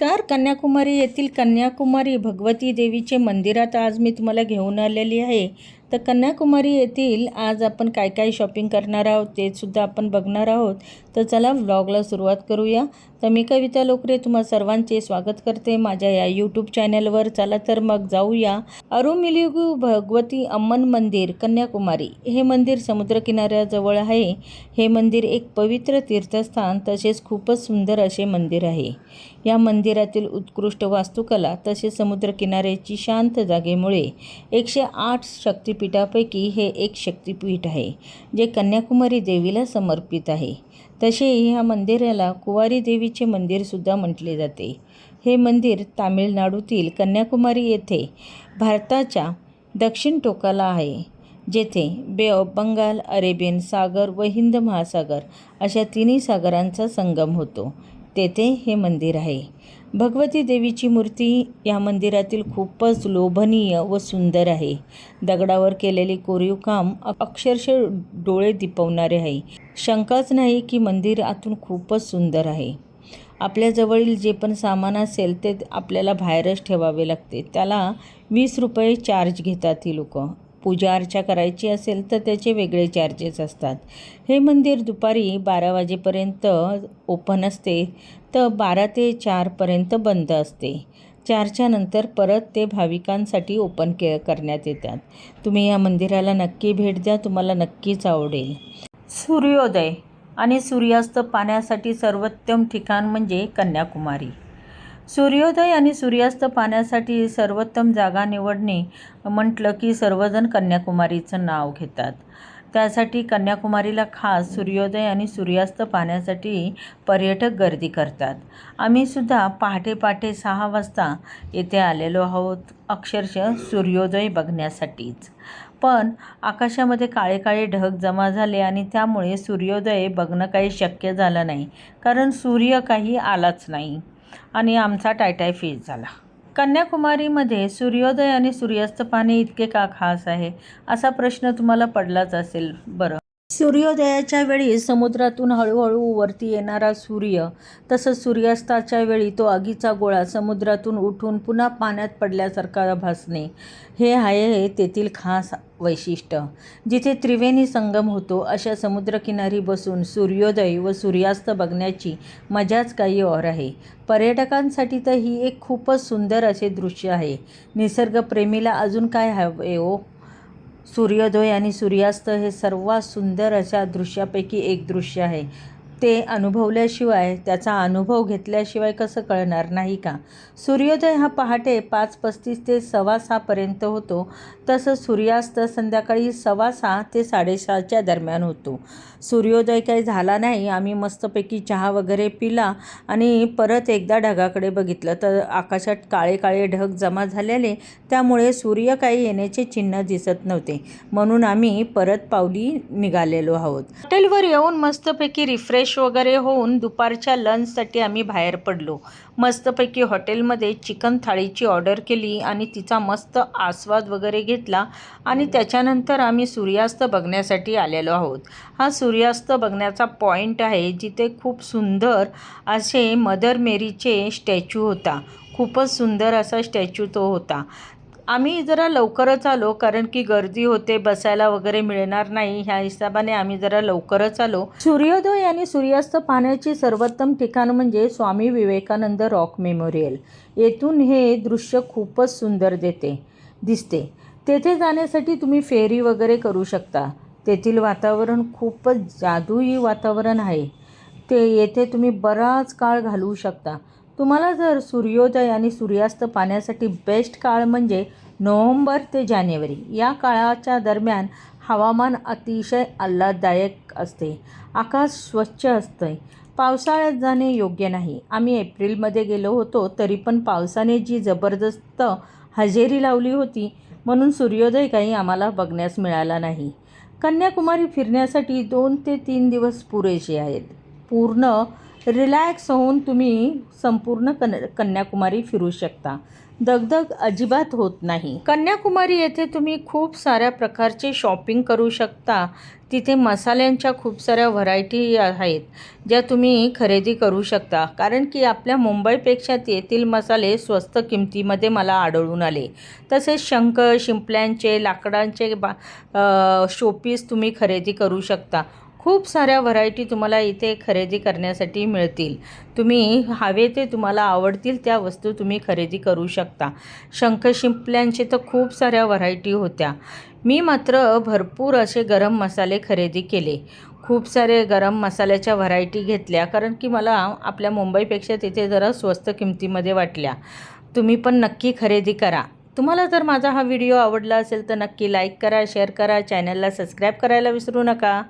नमस्कार कन्याकुमारी येथील कन्याकुमारी भगवती देवीचे मंदिरात आज मी तुम्हाला घेऊन आलेली आहे. तर कन्याकुमारी येथील आज आपण काय काय शॉपिंग करणार आहोत ते सुद्धा आपण बघणार आहोत. तर चला व्लॉगला सुरुवात करूया. तर मी कविता लोकरे तुम्हा सर्वांचे स्वागत करते माझ्या या यूट्यूब चॅनलवर चला तर मग जाऊया. अरुमिलिगू भगवती अम्मन मंदिर कन्याकुमारी. हे मंदिर समुद्रकिनाऱ्याजवळ आहे. हे मंदिर एक पवित्र तीर्थस्थान तसेच खूपच सुंदर असे मंदिर आहे. या मंदिरातील उत्कृष्ट वास्तुकला तसेच समुद्रकिनाऱ्याची शांत जागेमुळे एकशे आठ शक्तिपीठापैकी हे एक शक्तिपीठ आहे जे कन्याकुमारी देवीला समर्पित आहे. तसे ह्या मंदिराला कुवारी देवीचे मंदिरसुद्धा म्हटले जाते. हे मंदिर तामिळनाडूतील कन्याकुमारी येथे भारताच्या दक्षिण टोकाला आहे जेथे बे ऑफ बंगाल अरेबियन सागर व हिंद महासागर अशा तिन्ही सागरांचा संगम होतो. तेथे हे मंदिर आहे. भगवती देवीची मूर्ती या मंदिरातील खूपच लोभनीय व सुंदर आहे. दगडावर केलेले कोरीव काम अक्षरशः डोळे दिपवणारे आहे. शंकाच नाही की मंदिर आतून खूपच सुंदर आहे. आपल्याजवळील जे पण सामान असेल ते आपल्याला बाहेरच ठेवावे लागते. त्याला वीस रुपये चार्ज घेतात ही लोक. पूजा अर्चा करायची असेल तर त्याचे वेगळे चार्जेस असतात. हे मंदिर दुपारी बारा वाजेपर्यंत ओपन असते तर बारा ते चारपर्यंत बंद असते. चारच्या नंतर परत ते भाविकांसाठी ओपन के करण्यात येतात. तुम्ही या मंदिराला नक्की भेट द्या तुम्हाला नक्कीच आवडेल. सूर्योदय आणि सूर्यास्त पाहण्यासाठी सर्वोत्तम ठिकाण म्हणजे कन्याकुमारी. सूर्योदय आणि सूर्यास्त पाहण्यासाठी सर्वोत्तम जागा निवडणे म्हटलं की सर्वजण कन्याकुमारीचं नाव घेतात. त्यासाठी कन्याकुमारीला खास सूर्योदय आणि सूर्यास्त पाहण्यासाठी पर्यटक गर्दी करतात. आम्हीसुद्धा पहाटे पहाटे सहा वाजता येथे आलेलो आहोत अक्षरशः सूर्योदय बघण्यासाठीच. पण आकाशामध्ये काळे काळे ढग जमा झाले आणि त्यामुळे सूर्योदय बघणं काही शक्य झालं नाही कारण सूर्य काही आलाच नाही. आणि आमचा टायटाय फेज झाला. कन्याकुमारीमध्ये सूर्योदय आणि सूर्यास्त पाहणे इतके का खास आहे? असा प्रश्न तुम्हाला पडलाच असेल बरं. सूर्योदयाच्या वेळी समुद्रातून हळूहळू वरती येणारा सूर्य तसंच सूर्यास्ताच्या वेळी तो आगीचा गोळा समुद्रातून उठून पुन्हा पाण्यात पडल्यासारखा भासणे. हे आहे तेथील खास वैशिष्ट्य. जिथे त्रिवेणी संगम होतो अशा समुद्रकिनारी बसून सूर्योदय व सूर्यास्त बघण्याची मजाच काही और आहे. पर्यटकांसाठी तर ही एक खूपच सुंदर असे दृश्य आहे. निसर्गप्रेमीला अजून काय हवे ओ सूर्योदय आणि सूर्यास्त हे सर्वात सुंदर अशा दृश्यापैकी एक दृश्य आहे. ते अनुभवल्याशिवाय त्याचा अनुभव घेतल्याशिवाय कसं कळणार नाही का? सूर्योदय हा पहाटे पाच पस्तीस ते सव्वा सहापर्यंत होतो. तसं सूर्यास्त संध्याकाळी सव्वा सहा ते साडेसहाच्या दरम्यान होतो. सूर्योदय काही झाला नाही आम्ही मस्तपैकी चहा वगैरे पिला आणि परत एकदा ढगाकडे बघितलं तर आकाशात काळे काळे ढग जमा झालेले त्यामुळे सूर्य काही येण्याचे चिन्ह दिसत नव्हते. म्हणून आम्ही परत पावली निघालेलो आहोत. हॉटेलवर येऊन मस्तपैकी रिफ्रेश वगैरे होऊन दुपारच्या लंचसाठी आम्ही बाहेर पडलो. मस्तपैकी हॉटेलमध्ये चिकन थाळीची ऑर्डर केली आणि तिचा मस्त आस्वाद वगैरे घेतला आणि त्याच्यानंतर आम्ही सूर्यास्त बघण्यासाठी आलेलो आहोत. हा सूर्यास्त बघण्याचा पॉईंट आहे जिथे खूप सुंदर असे मदर मेरीचे स्टॅच्यू होता. खूपच सुंदर असा स्टॅच्यू तो होता. आम्ही जरा लवकरच आलो कारण की गर्दी होते बसायला वगैरे मिळणार नाही. ह्या हिशोबाने आम्ही जरा लवकरच आलो. सूर्योदय आणि सूर्यास्त पाहण्याची सर्वोत्तम ठिकाण म्हणजे स्वामी विवेकानंद रॉक मेमोरियल. येथून हे दृश्य खूपच सुंदर देते दिसते. तेथे जाण्यासाठी तुम्ही फेरी वगैरे करू शकता. तेथील वातावरण खूपच जादूई वातावरण आहे. ते येथे तुम्ही बराच काळ घालवू शकता. तुम्हाला जर सूर्योदय आणि सूर्यास्त पाहण्यासाठी बेस्ट काळ म्हणजे नोव्हेंबर ते जानेवारी. या काळाच्या दरम्यान हवामान अतिशय आल्हाददायक असते. आकाश स्वच्छ असते. पावसाळ्यात जाणे योग्य नाही. आम्ही एप्रिलमध्ये गेलो होतो तरी पण पावसाने जी जबरदस्त हजेरी लावली होती म्हणून सूर्योदय काही आम्हाला बघण्यास मिळाला नाही. कन्याकुमारी फिरण्यासाठी दोन ते तीन दिवस पुरेसे आहेत. पूर्ण रिलॅक्स होऊन तुम्ही संपूर्ण कन कन्याकुमारी फिरू शकता. दगदग अजिबात होत नाही. कन्याकुमारी येथे तुम्ही खूप साऱ्या प्रकारचे शॉपिंग करू शकता. तिथे मसाल्यांच्या खूप साऱ्या व्हरायटी आहेत ज्या तुम्ही खरेदी करू शकता. कारण की आपल्या मुंबईपेक्षा येथील मसाले स्वस्त किमतीमध्ये मला आढळून आले. तसेच शंख शिंपल्यांचे लाकडांचे बा शोपीस तुम्ही खरेदी करू शकता. खूप साऱ्या व्हरायटी तुम्हाला इथे खरेदी करण्यासाठी मिळतील. तुम्ही हवे ते तुम्हाला आवडतील त्या वस्तू तुम्ही खरेदी करू शकता. शंख शिंपल्यांचे तर खूप साऱ्या व्हरायटी होत्या. मी मात्र भरपूर असे गरम मसाले खरेदी केले. खूप सारे गरम मसाल्याच्या व्हरायटी घेतल्या कारण की मला आपल्या मुंबईपेक्षा तिथे जरा स्वस्त किमतीमध्ये वाटल्या. तुम्ही पण नक्की खरेदी करा. तुम्हाला जर माझा हा व्हिडिओ आवडला असेल तर नक्की लाईक करा शेअर करा चॅनलला सबस्क्राईब करायला विसरू नका.